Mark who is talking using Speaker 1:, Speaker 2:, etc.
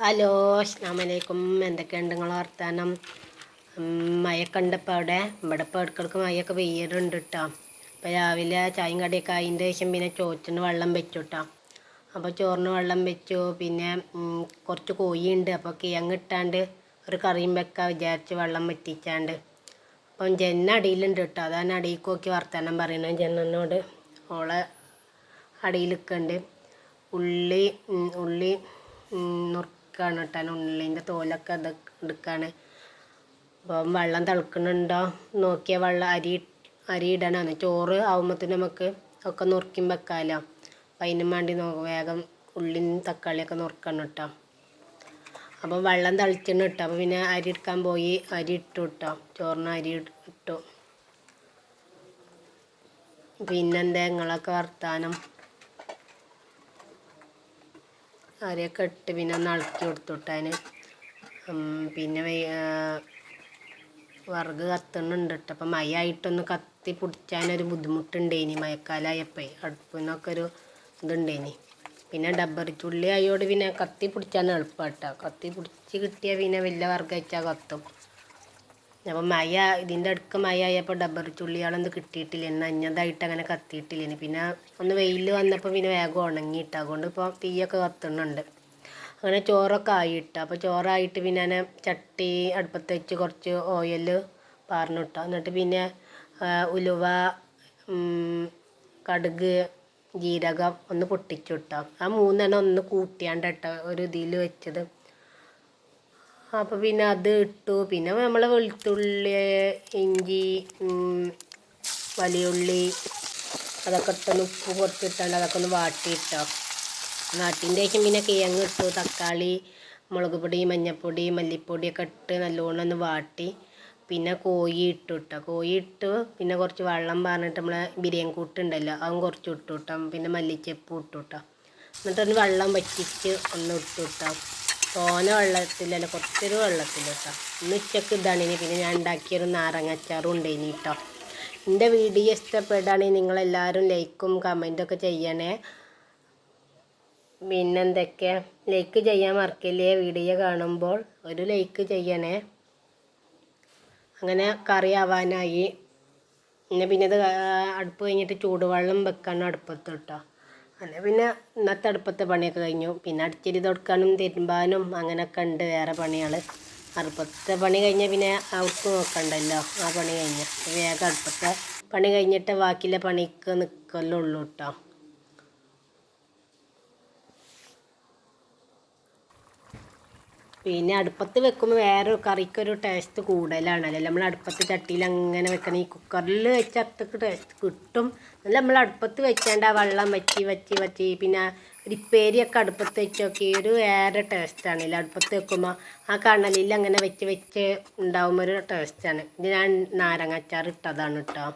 Speaker 1: Hello അസ്ലാമലൈക്കും എന്തൊക്കെയുണ്ട് നിങ്ങൾ വർത്താനം? മഴയൊക്കെ ഉണ്ടപ്പോൾ അവിടെ? ഇവിടെ ഇപ്പോൾ ഇടക്കിടക്ക് മഴയൊക്കെ പെയ്യലുണ്ട് കേട്ടോ ഇപ്പോൾ രാവിലെ ചായയും കടിയൊക്കെ അതിന്റെ ശേഷം പിന്നെ ചോറ്റിന് വെള്ളം വെച്ചു കേട്ടോ അപ്പോൾ ചോറിന് വെള്ളം വെച്ചു പിന്നെ കുറച്ച് കോഴിയുണ്ട്. അപ്പോൾ കിഴങ്ങ് ഇട്ടാണ്ട് ഒരു കറിയും വെക്കാൻ വിചാരിച്ച് വെള്ളം വറ്റിച്ചാണ്ട്. അപ്പം ജെന്ന അടിയിലുണ്ട് കേട്ടോ അതാണ് അടിയിലേക്ക് നോക്കി വർത്താനം പറയുന്നത് ജന്നനോട് ഓളെ അടിയിൽ നിൽക്കുന്നുണ്ട്. ഉള്ളി ഉള്ളി നുറുക്കാണ് കേട്ടോ. ഉള്ളിന്റെ തോലൊക്കെ ഇത് എടുക്കുകയാണ് അപ്പം വെള്ളം തിളക്കണുണ്ടോ? നോക്കിയ വെള്ളം അരി അരി ഇടണം ചോറ് ആകുമ്പോഴത്തേന് നമുക്ക് ഒക്കെ നുറുക്കി വെക്കാമല്ലോ അപ്പം അതിന് വേണ്ടി നോ വേഗം ഉള്ളിയും തക്കാളിയൊക്കെ നുറുക്കണം കേട്ടോ. അപ്പം വെള്ളം തളിച്ചിട്ട് കേട്ടോ. അപ്പം പിന്നെ അരി എടുക്കാൻ പോയി അരി ഇട്ടു കേട്ടോ. ചോറിന് അരി ഇട്ടു. പിന്നെന്താ നിങ്ങളൊക്കെ വർത്താനം? അരിയൊക്കെ ഇട്ട് പിന്നെ ഒന്ന് ഇളക്കി കൊടുത്തു വിട്ടാന് പിന്നെ വിറക് കത്തുന്നുണ്ട് കേട്ടോ. അപ്പം മയായിട്ടൊന്ന് കത്തി പിടിച്ചാനൊരു ബുദ്ധിമുട്ടുണ്ടേനി മഴക്കാലമായപ്പോൾ അടുപ്പിനൊക്കെ ഒരു ഇതുണ്ടേനി. പിന്നെ ഡബ്ബർ ചുള്ളി ആയോട് പിന്നെ കത്തി പിടിച്ചാൽ എളുപ്പം കേട്ടോ കത്തി പിടിച്ച് കിട്ടിയാൽ പിന്നെ വലിയ വിറക് വെച്ചാൽ കത്തും. അപ്പം മയ ഇതിന്റെ അടുക്ക മയ ആയപ്പോൾ ഡബ്ബർ ചുള്ളികളൊന്നും കിട്ടിയിട്ടില്ല. എന്നെ അഞ്ഞതായിട്ട് അങ്ങനെ കത്തിയിട്ടില്ല പിന്നെ ഒന്ന് വെയിൽ വന്നപ്പോൾ പിന്നെ വേഗം ഉണങ്ങിയിട്ട്. അതുകൊണ്ട് ഇപ്പോൾ തീയൊക്കെ കത്തുന്നുണ്ട്. അങ്ങനെ ചോറൊക്കെ ആയിട്ട്. അപ്പോൾ ചോറായിട്ട് പിന്നെ ഞാൻ ചട്ടി അടുപ്പത്ത് വെച്ച് കുറച്ച് ഓയിൽ പാർന്നിട്ടു. എന്നിട്ട് പിന്നെ ഉലുവ കടുക് ജീരകം ഒന്ന് പൊട്ടിച്ചു ഇട്ടോ ആ മൂന്നെണ്ണം ഒന്ന് കൂട്ടിയാണ്ട് ഇട്ടോ ഒരു ഇതിൽ വെച്ചത്. അപ്പോൾ പിന്നെ അത് ഇട്ടു. പിന്നെ നമ്മൾ വെളുത്തുള്ളി ഇഞ്ചി വലിയുള്ളി അതൊക്കെ ഇട്ടൊന്ന് ഉപ്പ് കുറച്ചിട്ടാണ്ട് അതൊക്കെ ഒന്ന് വാട്ടിയിട്ടോ. വാട്ടിന്റെ ശേഷം പിന്നെ കിഴങ്ങ് ഇട്ടു. തക്കാളി മുളക് പൊടി മഞ്ഞൾപ്പൊടി മല്ലിപ്പൊടിയൊക്കെ ഇട്ട് നല്ലോണം ഒന്ന് വാട്ടി. പിന്നെ കോഴി ഇട്ടു കേട്ടോ കോഴി ഇട്ടു പിന്നെ കുറച്ച് വെള്ളം പറഞ്ഞിട്ട് നമ്മളെ ബിരിയാണി കൂട്ടുണ്ടല്ലോ അതും കുറച്ച് ഇട്ടു കിട്ടാം പിന്നെ മല്ലിച്ചപ്പ് ഇട്ടു കിട്ടാം എന്നിട്ടൊന്ന് വെള്ളം വറ്റിച്ച് ഒന്ന് ഇട്ടു കേട്ടോ തോന വെള്ളത്തിലല്ല കുറച്ചൊരു വെള്ളത്തിൽ കേട്ടോ ഇന്ന് ഉച്ചയ്ക്ക് ഇതാണ് ഇനി പിന്നെ ഞാൻ ഉണ്ടാക്കിയൊരു നാരങ്ങാച്ചാറും ഉണ്ടായിനി കേട്ടോ എന്റെ വീഡിയോ ഇഷ്ടപ്പെടുകയാണെങ്കിൽ നിങ്ങളെല്ലാവരും ലൈക്കും കമന്റൊക്കെ ചെയ്യണേ. പിന്നെന്തൊക്കെ? ലൈക്ക് ചെയ്യാൻ മറക്കില്ലേ വീഡിയോ കാണുമ്പോൾ? ഒരു ലൈക്ക് ചെയ്യണേ. അങ്ങനെ കറി ആവാനായി. പിന്നെ പിന്നെ ഇത് അടുപ്പ് കഴിഞ്ഞിട്ട് ചൂടുവെള്ളം വെക്കാനും അടുപ്പത്ത് കേട്ടോ അങ്ങനെ പിന്നെ ഇന്നത്തെ അടുപ്പത്തെ പണിയൊക്കെ കഴിഞ്ഞു. പിന്നെ അടിച്ചിരി തുടക്കാനും തിരുമ്പാനും അങ്ങനെയൊക്കെ ഉണ്ട് വേറെ പണികൾ അടുപ്പത്തെ പണി കഴിഞ്ഞാൽ പിന്നെ അവർക്ക് നോക്കണ്ടല്ലോ ആ പണി കഴിഞ്ഞാൽ വേഗം അടുപ്പത്തെ പണി കഴിഞ്ഞിട്ട് ബാക്കിയുള്ള പണിക്ക് നിൽക്കലുള്ളൂ കേട്ടോ പിന്നെ അടുപ്പത്ത് വെക്കുമ്പോൾ വേറെ കറിക്കൊരു ടേസ്റ്റ് കൂടുതലാണല്ലോ. നമ്മൾ അടുപ്പത്ത് ചട്ടിയിൽ അങ്ങനെ വെക്കണം ഈ കുക്കറിൽ വെച്ച അത്രയ്ക്ക് ടേസ്റ്റ് കിട്ടും. നല്ല നമ്മൾ അടുപ്പത്ത് വെക്കേണ്ട വെള്ളം വറ്റി വറ്റി വറ്റി പിന്നെ റിപ്പേരിയൊക്കെ അടുപ്പത്ത് വെച്ചൊക്കെ ഒരു വേറെ ടേസ്റ്റാണല്ലോ അടുപ്പത്ത് വെക്കുമ്പോൾ ആ കണലിൽ അങ്ങനെ വെച്ച് വെച്ച് ഉണ്ടാകുമ്പോൾ ഒരു ടേസ്റ്റാണ് ഇത് ഞാൻ നാരങ്ങാച്ചാർ ഇട്ടതാണ് കേട്ടോ